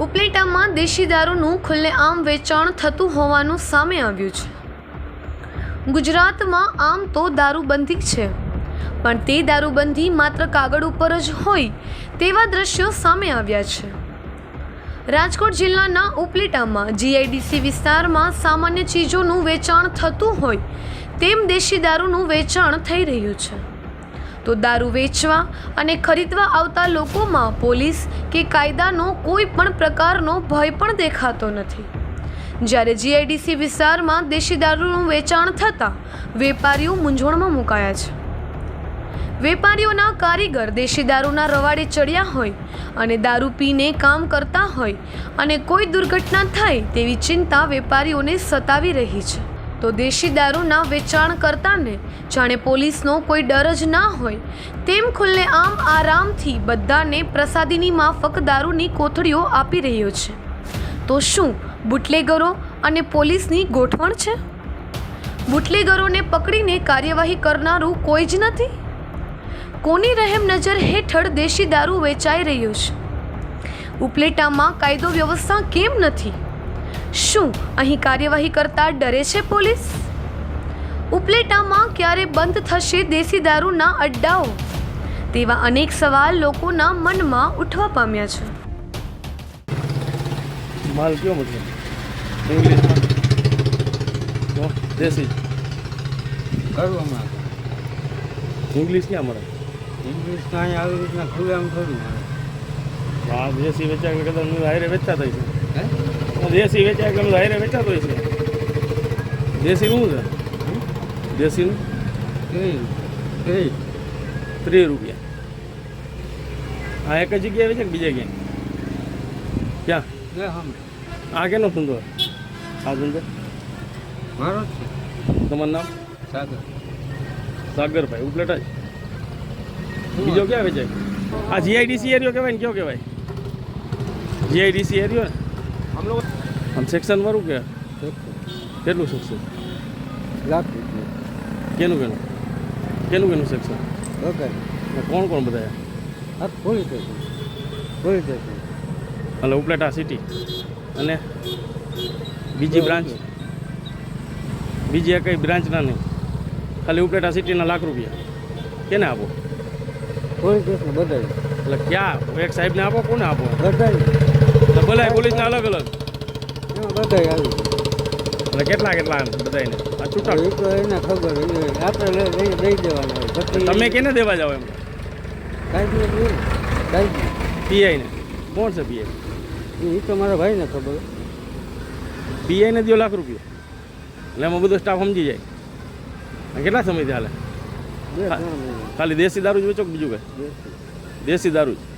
ઉપલેટામાં દેશી દારૂનું ખુલ્લેઆમ વેચાણ થતું હોવાનું સામે આવ્યું છે. ગુજરાતમાં આમ તો દારૂબંધી છે. પણ તે દારૂબંધી માત્ર કાગળ ઉપર જ હોય તેવા દ્રશ્યો સામે આવ્યા છે. રાજકોટ જિલ્લાના ઉપલેટામાં જીઆઈડીસી વિસ્તારમાં સામાન્ય ચીજોનું વેચાણ થતું હોય તેમ દેશી દારૂનું વેચાણ થઈ રહ્યું છે. તો દારૂ વેચવા અને ખરીદવા આવતા લોકોમાં પોલીસ કે કાયદાનો કોઈ પણ પ્રકારનો ભય પણ દેખાતો નથી. જ્યારે જીઆઈડીસી વિસ્તારમાં દેશી દારૂનું વેચાણ થતાં વેપારીઓ મૂંઝવણમાં મુકાયા છે. વેપારીઓના કારીગર દેશી દારૂના રવાડે ચડ્યા હોય અને દારૂ પીને કામ કરતા હોય અને કોઈ દુર્ઘટના થાય તેવી ચિંતા વેપારીઓને સતાવી રહી છે. તો દેશી દારૂના વેચાણ કરતાને જાણે પોલીસનો કોઈ ડર જ ના હોય. તેમ ખુલ્લે આમ આરામથી બધાને પ્રસાદીની માફક દારૂની કોથળીઓ આપી રહ્યો છે. તો શું બુટલેગરો અને પોલીસની ગોઠવણ છે? બુટલેગરોને પકડીને કાર્યવાહી કરનારું કોઈ જ નથી? કોની રહેમ નજર હેઠળ દેશી દારૂ વેચાઈ રહ્યો છે? ઉપલેટામાં કાયદો વ્યવસ્થા કેમ નથી? શું અહીં કાર્યવાહી કરતા ડરે છે પોલીસ? ઉપલેટામાં ક્યારે બંધ થશે દેશી દારૂના અડ્ડાઓ? તેવા અનેક સવાલ લોકોના મનમાં ઉઠવા પામ્યા છે. માલ કયો મતલબ ઇંગ્લિશમાં તો દેશી કરવામાં ઇંગ્લિશ ક્યાં મળે? ઇંગ્લિશ કાંઈ આવી રીતના ખુલ્લે આમ ખરું મળે. આ દેશી વેચાય એટલે કદાચ હું હારે વેચાતા હે? છે દેશી વેચાય હું હારે વેચાતો હોય છે. દેશી શું છે? દેશીનું? ત્રીસ રૂપિયા. આ એક જ જગ્યાએ વેચે કે બીજા ક્યાં? બે આ કેનો ધંધો? આ ધંધો? મારો જ છે. તમારું નામ? સાગર. સાગરભાઈ ઉપલેટા જ? બીજો ક્યાં વેચાય? આ જીઆઈડીસી એરિયો કહેવાય ને કયો કહેવાય? જીઆઈડીસી એરિયો ને આમ લોકો આમ સેક્શન વાળું કે? કેટલું સેક્શન લાખ કેનું કેનું? કેનું કેનું સેક્શન ઓકે કોણ કોણ બધા હા પોલીસ સ્ટેશન. Police station. એટલે ઉપલેટા સિટી અને બીજી બ્રાન્ચ બીજી કઈ બ્રાન્ચના નહીં? ખાલી ઉપલેટા સિટીના લાખ રૂપિયા. કેને આપો? પોલીસ સ્ટેશન બધાય. એટલે ક્યાં? એક સાહેબને આપો કોને આપો? બધાય. ભલે પોલીસના અલગ અલગ. બધાય એટલે કેટલા કેટલા બધાને આ છૂટા. એ તો એને ખબર આપણે લઈ દેવાના હોય તમે કેને દેવા જાવ એમ? કાંઈ નહીં કાંઈ પીઆઈને. કોણ છે પીઆઈ? એ તો મારા ભાઈને ખબર. પીઆઈને દો લાખ રૂપિયા. એટલે એમાં બધો સ્ટાફ સમજી જાય. અને કેટલા સમયથી હાલે? ખાલી દેશી દારૂ જ વેચો કે બીજું કઈ. દેશી દારૂ જ.